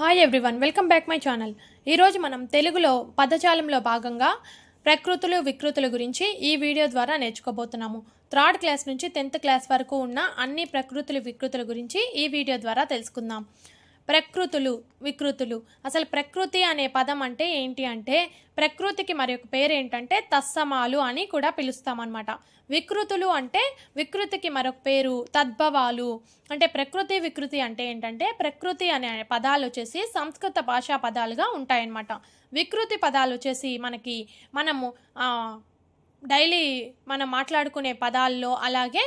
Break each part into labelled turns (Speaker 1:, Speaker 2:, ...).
Speaker 1: Hi everyone welcome back my channel ఈరోజు మనం తెలుగులో పదజాలంలో భాగంగా ప్రకృతులు వికృతుల గురించి ఈ వీడియో ద్వారా నేర్చుకోబోతున్నాము. థర్డ్ క్లాస్ నుంచి టెన్త్ క్లాస్ వరకు ఉన్న అన్ని ప్రకృతులు వికృతుల గురించి ఈ వీడియో ద్వారా తెలుసుకుందాం. ప్రకృతులు వికృతులు. అసలు ప్రకృతి అనే పదం అంటే ఏంటి అంటే ప్రకృతికి మరి ఒక పేరు ఏంటంటే తత్సమాలు అని కూడా పిలుస్తామన్నమాట. వికృతులు అంటే వికృతికి మరొక పేరు తద్భవాలు. అంటే ప్రకృతి వికృతి అంటే ఏంటంటే ప్రకృతి అనే పదాలు వచ్చేసి సంస్కృత భాషా పదాలుగా ఉంటాయన్నమాట. వికృతి పదాలు వచ్చేసి మనకి మనము డైలీ మనం మాట్లాడుకునే పదాల్లో అలాగే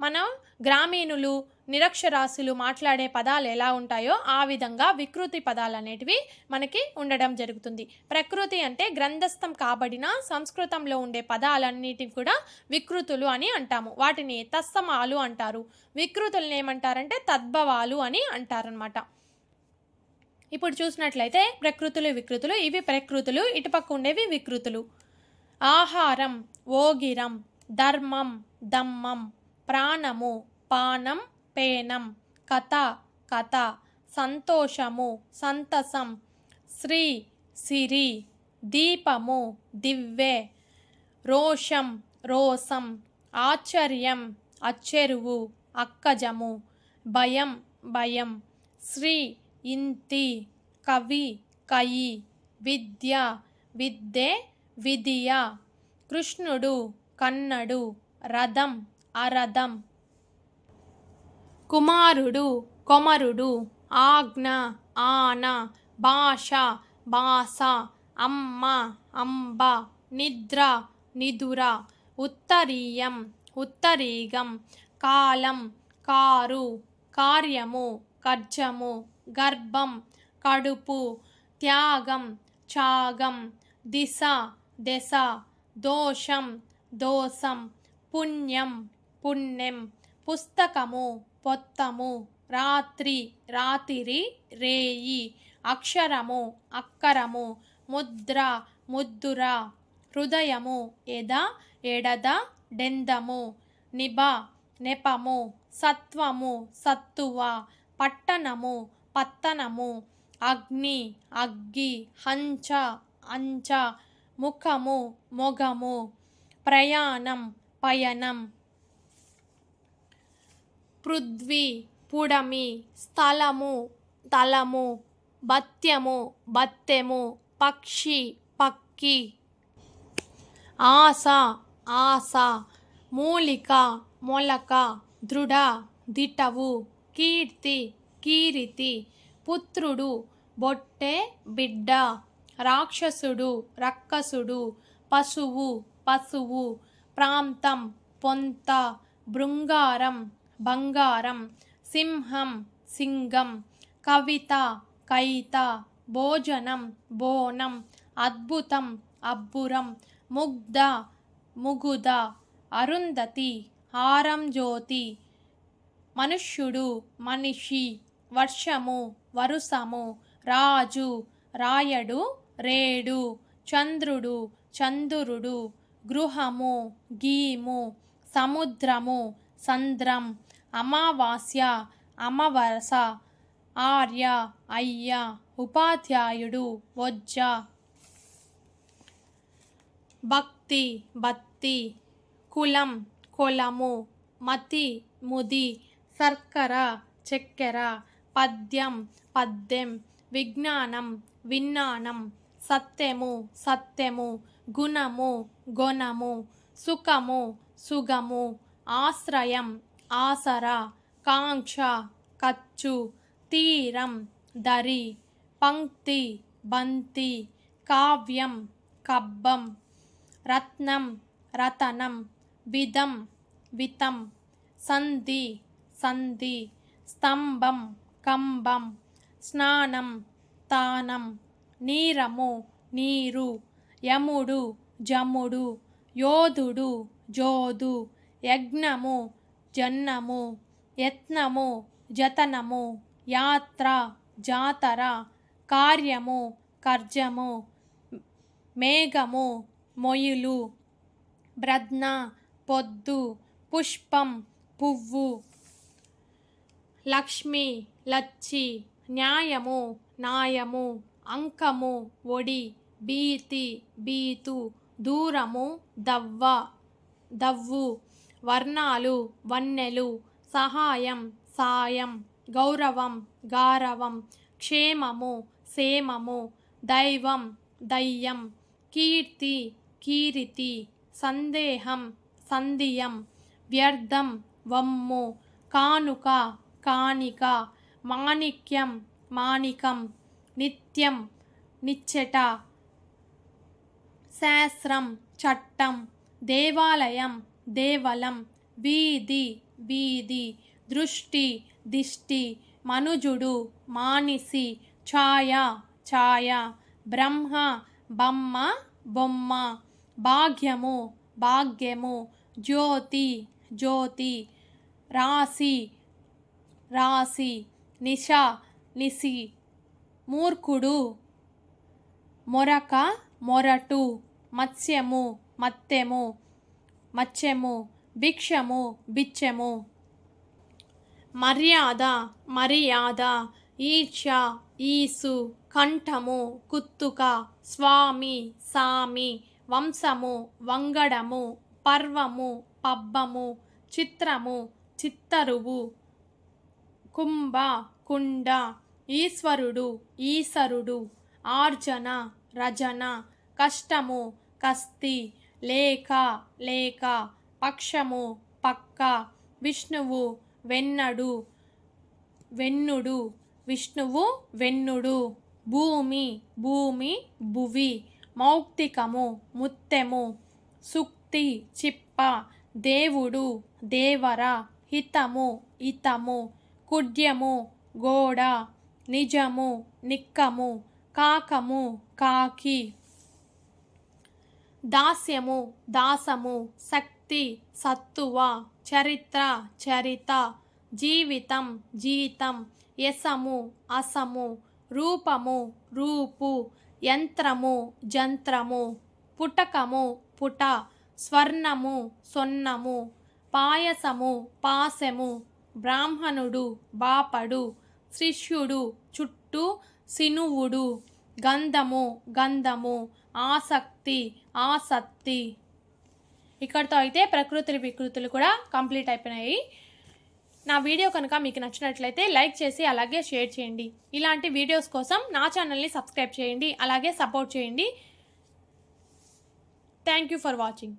Speaker 1: మనం గ్రామీణులు నిరక్షరాస్యులు మాట్లాడే పదాలు ఎలా ఉంటాయో ఆ విధంగా వికృతి పదాలు అనేటివి మనకి ఉండడం జరుగుతుంది. ప్రకృతి అంటే గ్రంథస్థం కాబడిన సంస్కృతంలో ఉండే పదాలన్నిటివి కూడా వికృతులు అని అంటాము. వాటిని తస్సమాలు అంటారు. వికృతులను ఏమంటారంటే తద్భవాలు అని అంటారనమాట ఇప్పుడు చూసినట్లయితే ప్రకృతులు వికృతులు ఇవి ప్రకృతులు ఇటుపక్క ఉండేవి వికృతులు. ఆహారం ఓగిరం ధర్మం దమ్మం ప్రాణము పానం పేనం కథ కథ సంతోషము సంతసం శ్రీ సిరి దీపము దివ్వె రోషం రోసం ఆశ్చర్యం అచ్చెరువు అక్కజము భయం భయం శ్రీ ఇంతి కవి కయి విద్య విద్యే విధియ కృష్ణుడు కన్నడు రథం అరథం కుమారుడు కొమరుడు ఆజ్ఞ ఆన భాష భాష అమ్మ అంబ నిద్ర నిదుర ఉత్తరీయం ఉత్తరీగం కాలం కారు కార్యము కర్జము గర్భం కడుపు త్యాగం త్యాగం దిశ దశ దోషం దోషం పుణ్యం పుణ్యం పుస్తకము పొత్తము. రాత్రి రాతిరి రేయి. అక్షరము అక్కరము. ముద్ర ముద్దుర. హృదయము ఎద ఎడద డెందము. నిబ నెపము సత్వము సత్తువ. పట్టణము పత్తనము. అగ్ని అగ్గి హంచ అంచ ముఖము మొగము. ప్రయాణం పయనం పృథ్వీ పుడమి స్థలము తలము బత్యము బత్తెము పక్షి పక్కి. ఆశ ఆశ మూలిక మొలక దృఢ దిటవు కీర్తి కీరితి పుత్రుడు బొట్టె బిడ్డ రాక్షసుడు రక్కసుడు పశువు పశువు ప్రాంతం పొంత బృంగారం బంగారం సింహం సింగం కవిత కైత భోజనం బోనం అద్భుతం అబ్బురం ముగ్ధ ముగుద అరుంధతి హారం జ్యోతి మనుష్యుడు మనిషి వర్షము వరుసము రాజు రాయడు రేడు చంద్రుడు చంద్రుడు గృహము గీము సముద్రము సంద్రం అమావాస్య అమవరస ఆర్య అయ్య ఉపాధ్యాయుడు వజ్జ. భక్తి బత్తి కులం కులము మతి ముది శర్కర చక్కెర పద్యం పద్యం విజ్ఞానం విజ్ఞానం సత్యము సత్యము గుణము గుణము సుఖము సుగము ఆశ్రయం ఆసరా కాంక్ష కచ్చు తీరం దరి పంక్తి బంతి కావ్యం కబ్బం రత్నం రతనం విధం వితం సంధి సంధి స్తంభం కంబం స్నానం తానం నీరము నీరు యముడు జముడు యోధుడు జోదు యజ్ఞము జన్నము యత్నము జతనము యాత్ర జాతర కార్యము కర్జము మేఘము మొయులు బ్రద్న పొద్దు పుష్పం పువ్వు లక్ష్మి లచ్చి న్యాయము నాయము అంకము ఒడి భీతి బీతు దూరము దవ్వ దవ్వు వర్ణాలు వన్నెలు సహాయం సాయం గౌరవం గారవం క్షేమము సేమము దైవం దయ్యం కీర్తి కీరితి సందేహం సంధియం వ్యర్థం వమ్ము కానుక కానిక మాణిక్యం మాణికం నిత్యం నిచ్చెట శాస్త్రం చట్టం దేవాలయం దేవలం. వీధి వీధి దృష్టి దిష్టి మనుజుడు మానిసి ఛాయ ఛాయ బ్రహ్మ బొమ్మ బొమ్మ భాగ్యము భాగ్యము జ్యోతి జ్యోతి రాశి రాశి నిశ నిసి మూర్ఖుడు మొరక మొరటు మత్స్యము మత్తెము మత్స్యము భిక్షము బిచ్చము. మర్యాద మర్యాద ఈర్ష ఈసు కంఠము కుత్తుక స్వామి సామి వంశము వంగడము పర్వము పబ్బము చిత్రము చిత్తరువు. కుంభ కుండ ఈశ్వరుడు ఈశ్వరుడు ఆర్జన రజన కష్టము కస్తి లేక లేక పక్షము పక్క విష్ణువు వెన్నడు వెన్నుడు విష్ణువు వెన్నుడు భూమి భూమి భువి మౌక్తికము ముత్తెము సుక్తి చిప్ప దేవుడు దేవర హితము ఇతము కుడ్యము గోడ నిజము నిక్కము కాకము కాకి దాస్యము దాసము శక్తి సత్తువ చరిత్ర చరిత జీవితం జీతం యసము అసము రూపము రూపు యంత్రము జంత్రము పుటకము పుట స్వర్ణము సొన్నము పాయసము పాసెము బ్రాహ్మణుడు బాపడు శిష్యుడు చుట్టూ సినువుడు గంధము గంధము ఆసక్తి ఆసక్తి ఇక్కడితో అయితే ప్రకృతి వికృతులు కూడా కంప్లీట్ అయిపోయినాయి. నా వీడియో కనుక మీకు నచ్చినట్లయితే లైక్ చేసి అలాగే షేర్ చేయండి. ఇలాంటి వీడియోస్ కోసం నా ఛానల్ని సబ్స్క్రైబ్ చేయండి అలాగే సపోర్ట్ చేయండి. Thank you for watching